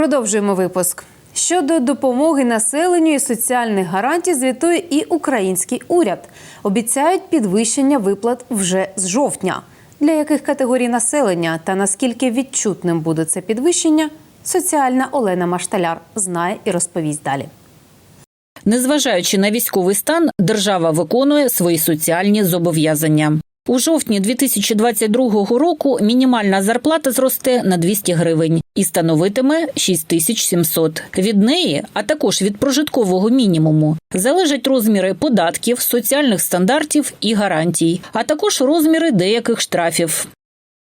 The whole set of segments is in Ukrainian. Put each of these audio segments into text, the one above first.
Продовжуємо випуск. Щодо допомоги населенню і соціальних гарантій звітує і український уряд. Обіцяють підвищення виплат вже з жовтня. Для яких категорій населення та наскільки відчутним буде це підвищення, соціальна Олена Машталяр знає і розповість далі. Незважаючи на військовий стан, держава виконує свої соціальні зобов'язання. У жовтні 2022 року мінімальна зарплата зросте на 200 гривень і становитиме 6700. Від неї, а також від прожиткового мінімуму, залежать розміри податків, соціальних стандартів і гарантій, а також розміри деяких штрафів.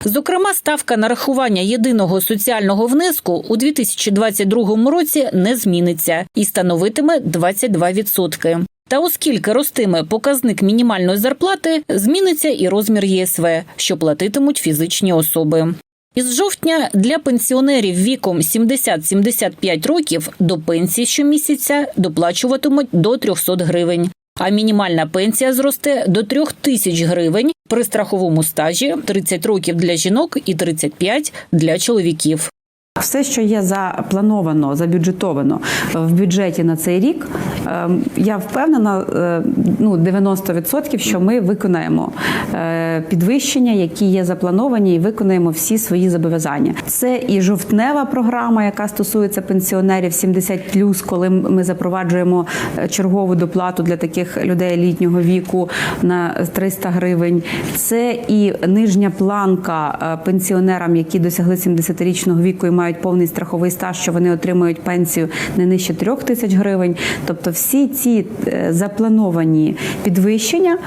Зокрема, ставка нарахування єдиного соціального внеску у 2022 році не зміниться і становитиме 22%. Та оскільки ростиме показник мінімальної зарплати, зміниться і розмір ЄСВ, що платитимуть фізичні особи. Із жовтня для пенсіонерів віком 70-75 років до пенсії щомісяця доплачуватимуть до 300 гривень. А мінімальна пенсія зросте до 3 тисяч гривень при страховому стажі 30 років для жінок і 35 для чоловіків. Все, що є заплановано, забюджетовано в бюджеті на цей рік, я впевнена, е, ну 90%, що ми виконаємо е, підвищення, які є заплановані, і виконаємо всі свої зобов'язання. Це і жовтнева програма, яка стосується пенсіонерів 70+, коли ми запроваджуємо е, чергову доплату для таких людей літнього віку на 300 гривень. Це і нижня планка пенсіонерам, які досягли 70-річного віку і мають повний страховий стаж, що вони отримують пенсію не нижче 3 тисяч гривень. Тобто, всі ці е, заплановані підвищення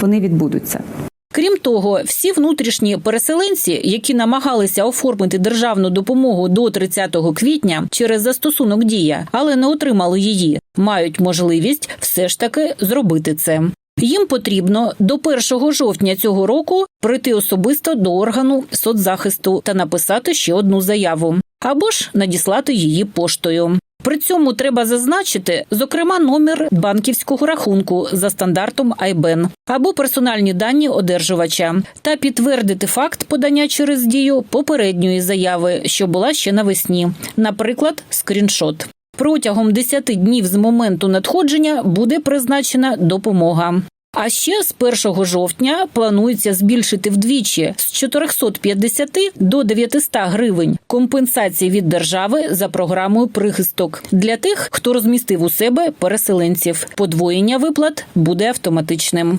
вони відбудуться. Крім того, всі внутрішні переселенці, які намагалися оформити державну допомогу до 30 квітня через застосунок дія, але не отримали її, мають можливість все ж таки зробити це. Їм потрібно до 1 жовтня цього року прийти особисто до органу соцзахисту та написати ще одну заяву або ж надіслати її поштою. При цьому треба зазначити, зокрема, номер банківського рахунку за стандартом IBAN або персональні дані одержувача, та підтвердити факт подання через дію попередньої заяви, що була ще навесні, наприклад, скріншот. Протягом 10 днів з моменту надходження буде призначена допомога. А ще з 1 жовтня планується збільшити вдвічі з 450 до 900 гривень компенсації від держави за програмою прихисток для тих, хто розмістив у себе переселенців. Подвоєння виплат буде автоматичним.